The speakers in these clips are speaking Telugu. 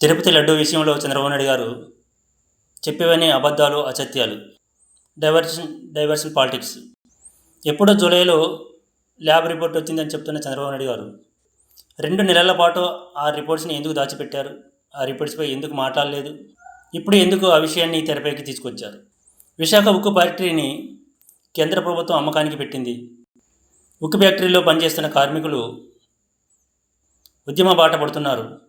తిరుపతి లడ్డు విషయంలో చంద్రబాబు నాయుడు గారు చెప్పేవన్నీ అబద్ధాలు అసత్యాలు. Diversion diversion politics. ఎప్పుడో జూలైలో ల్యాబ్ రిపోర్ట్ వచ్చిందని చెప్తున్న చంద్రబాబు నాయుడు గారు రెండు నెలల పాటు ఆ రిపోర్ట్స్ని ఎందుకు దాచిపెట్టారు? ఆ రిపోర్ట్స్పై ఎందుకు మాట్లాడలేదు? ఇప్పుడు ఎందుకు ఆ విషయాన్ని తెరపైకి తీసుకొచ్చారు? విశాఖ ఉక్కు ఫ్యాక్టరీని కేంద్ర ప్రభుత్వం అమ్మకానికి పెట్టింది. ఉక్కు ఫ్యాక్టరీలో పనిచేస్తున్న కార్మికులు ఉద్యమ బాట పడుతున్నారు.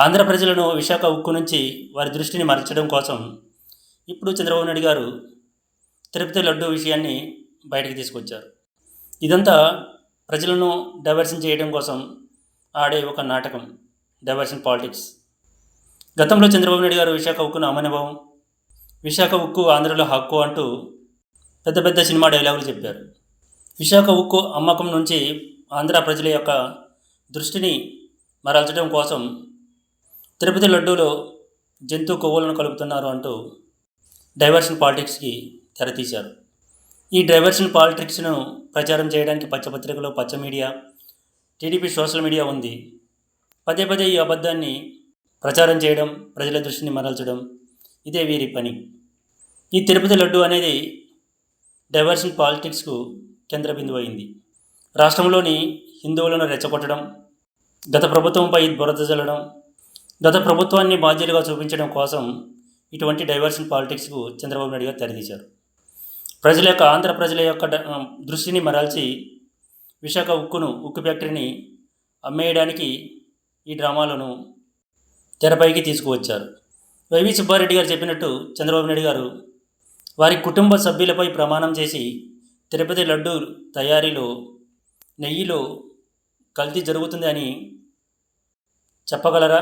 ఆంధ్ర ప్రజలను విశాఖ ఉక్కు నుంచి వారి దృష్టిని మరల్చడం కోసం ఇప్పుడు చంద్రబాబు నాయుడు గారు తిరుపతి లడ్డు విషయాన్ని బయటకు తీసుకొచ్చారు. ఇదంతా ప్రజలను డైవర్షన్ చేయడం కోసం ఆడే ఒక నాటకం డైవర్షన్ పాలిటిక్స్. గతంలో చంద్రబాబు నాయుడు గారు విశాఖ ఉక్కును అమనుభవం విశాఖ ఉక్కు ఆంధ్రలో హక్కు అంటూ పెద్ద పెద్ద సినిమా డైలాగులు చెప్పారు. విశాఖ ఉక్కు అమ్మకం నుంచి ఆంధ్ర ప్రజల యొక్క దృష్టిని మరల్చడం కోసం తిరుపతి లడ్డూలో జంతు కొవ్వులను కలుపుతున్నారు అంటూ డైవర్షన్ పాలిటిక్స్కి తెరతీశారు. ఈ డైవర్షన్ పాలిటిక్స్ను ప్రచారం చేయడానికి పచ్చపత్రికలో పచ్చ మీడియా టీడీపీ సోషల్ మీడియా ఉంది. పదే పదే ఈ అబద్ధాన్ని ప్రచారం చేయడం ప్రజల దృష్టిని మరల్చడం ఇదే వీరి పని. ఈ తిరుపతి లడ్డు అనేది డైవర్షన్ పాలిటిక్స్కు కేంద్ర బిందువు అయింది. రాష్ట్రంలోని హిందువులను రెచ్చగొట్టడం గత ప్రభుత్వంపై బురద జల్లడం గత ప్రభుత్వాన్ని బాధ్యులుగా చూపించడం కోసం ఇటువంటి డైవర్షన్ పాలిటిక్స్కు చంద్రబాబు నాయుడు గారు తెరదీశారు. ప్రజల యొక్క ఆంధ్ర ప్రజల యొక్క దృష్టిని మరల్చి విశాఖ ఉక్కును ఉక్కు ఫ్యాక్టరీని అమ్మేయడానికి ఈ డ్రామాలను తెరపైకి తీసుకువచ్చారు. వైవి సుబ్బారెడ్డి గారు చెప్పినట్టు చంద్రబాబు నాయుడు గారు వారి కుటుంబ సభ్యులపై ప్రమాణం చేసి తిరుపతి లడ్డు తయారీలో నెయ్యిలో కల్తీ జరుగుతుంది అని చెప్పగలరా?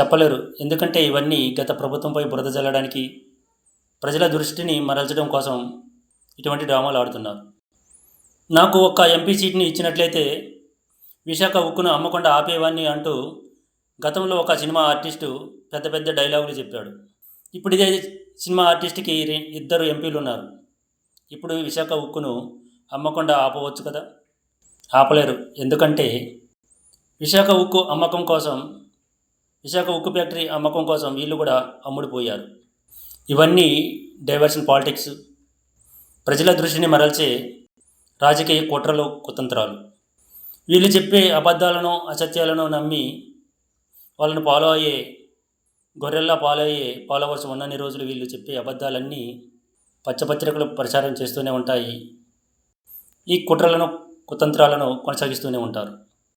చెప్పలేరు. ఎందుకంటే ఇవన్నీ గత ప్రభుత్వంపై బురద జల్లడానికి ప్రజల దృష్టిని మరల్చడం కోసం ఇటువంటి డ్రామాలు ఆడుతున్నారు. నాకు ఒక ఎంపీ సీట్ని ఇచ్చినట్లయితే విశాఖ ఉక్కును అమ్మకుండా ఆపేవాన్ని అంటూ గతంలో ఒక సినిమా ఆర్టిస్టు పెద్ద పెద్ద డైలాగులు చెప్పాడు. ఇప్పుడు ఇదే సినిమా ఆర్టిస్ట్కి ఇద్దరు ఎంపీలు ఉన్నారు ఇప్పుడు విశాఖ ఉక్కును అమ్మకుండా ఆపవచ్చు కదా? ఆపలేరు. ఎందుకంటే విశాఖ ఉక్కు అమ్మకం కోసం విశాఖ ఉక్కు ఫ్యాక్టరీ అమ్మకం కోసం వీళ్ళు కూడా అమ్ముడుపోయారు. ఇవన్నీ డైవర్షన్ పాలిటిక్స్. ప్రజల దృష్టిని మరల్చే రాజకీయ కుట్రలు కుతంత్రాలు. వీళ్ళు చెప్పే అబద్ధాలను అసత్యాలను నమ్మి వాళ్ళను ఫాలో అయ్యే గొర్రెల్లా ఫాలో అయ్యే ఫాలోవర్స్ ఉన్నన్ని రోజులు వీళ్ళు చెప్పే అబద్ధాలన్నీ పచ్చపత్రికలు ప్రచారం చేస్తూనే ఉంటాయి. ఈ కుట్రలను కుతంత్రాలను కొనసాగిస్తూనే ఉంటారు.